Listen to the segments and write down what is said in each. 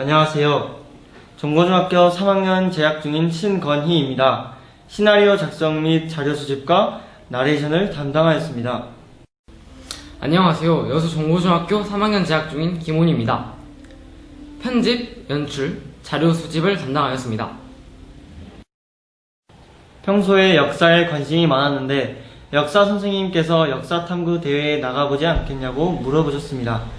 안녕하세요. 종고등학교 3학년 재학 중인 신건희입니다. 시나리오 작성 및 자료 수집과 나레이션을 담당하였습니다. 안녕하세요. 여수 종고중학교 3학년 재학 중인 김훈입니다. 편집, 연출, 자료 수집을 담당하였습니다. 평소에 역사에 관심이 많았는데 역사 선생님께서 역사 탐구 대회에 나가보지 않겠냐고 물어보셨습니다.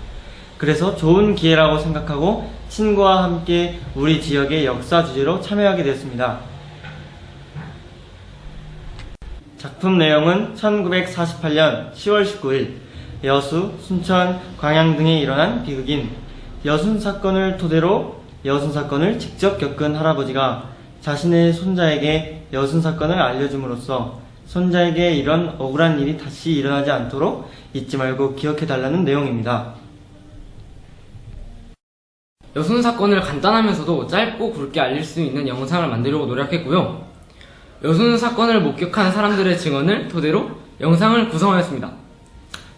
그래서 좋은 기회라고 생각하고 친구와 함께 우리 지역의 역사 주제로 참여하게 되었습니다. 작품 내용은 1948년 10월 19일 여수, 순천, 광양 등에 일어난 비극인 여순 사건을 토대로 여순 사건을 직접 겪은 할아버지가 자신의 손자에게 여순 사건을 알려줌으로써 손자에게 이런 억울한 일이 다시 일어나지 않도록 잊지 말고 기억해 달라는 내용입니다. 여순 사건을 간단하면서도 짧고 굵게 알릴 수 있는 영상을 만들려고 노력했고요. 여순 사건을 목격한 사람들의 증언을 토대로 영상을 구성하였습니다.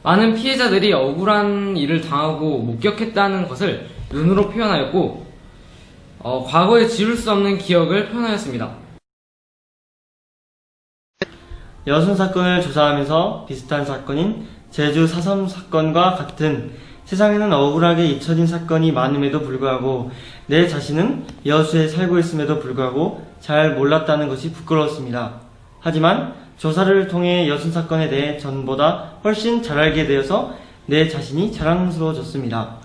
많은 피해자들이 억울한 일을 당하고 목격했다는 것을 눈으로 표현하였고, 어, 과거에 지울 수 없는 기억을 표현하였습니다. 여순 사건을 조사하면서 비슷한 사건인 제주 4.3 사건과 같은 세상에는 억울하게 잊혀진 사건이 많음에도 불구하고 내 자신은 여수에 살고 있음에도 불구하고 잘 몰랐다는 것이 부끄러웠습니다. 하지만 조사를 통해 여순 사건에 대해 전보다 훨씬 잘 알게 되어서 내 자신이 자랑스러워졌습니다.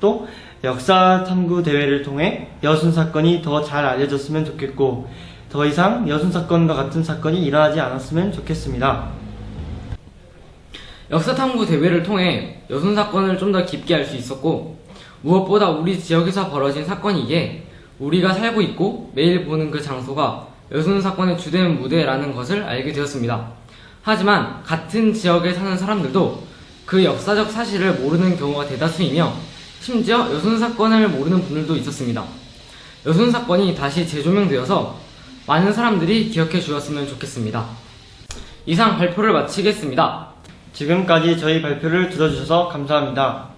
또 역사 탐구 대회를 통해 여순 사건이 더 잘 알려졌으면 좋겠고 더 이상 여순 사건과 같은 사건이 일어나지 않았으면 좋겠습니다. 역사탐구 대회를 통해 여순 사건을 좀 더 깊게 알 수 있었고 무엇보다 우리 지역에서 벌어진 사건이기에 우리가 살고 있고 매일 보는 그 장소가 여순 사건의 주된 무대라는 것을 알게 되었습니다. 하지만 같은 지역에 사는 사람들도 그 역사적 사실을 모르는 경우가 대다수이며 심지어 여순 사건을 모르는 분들도 있었습니다. 여순 사건이 다시 재조명되어서 많은 사람들이 기억해 주었으면 좋겠습니다. 이상 발표를 마치겠습니다. 지금까지 저희 발표를 들어주셔서 감사합니다.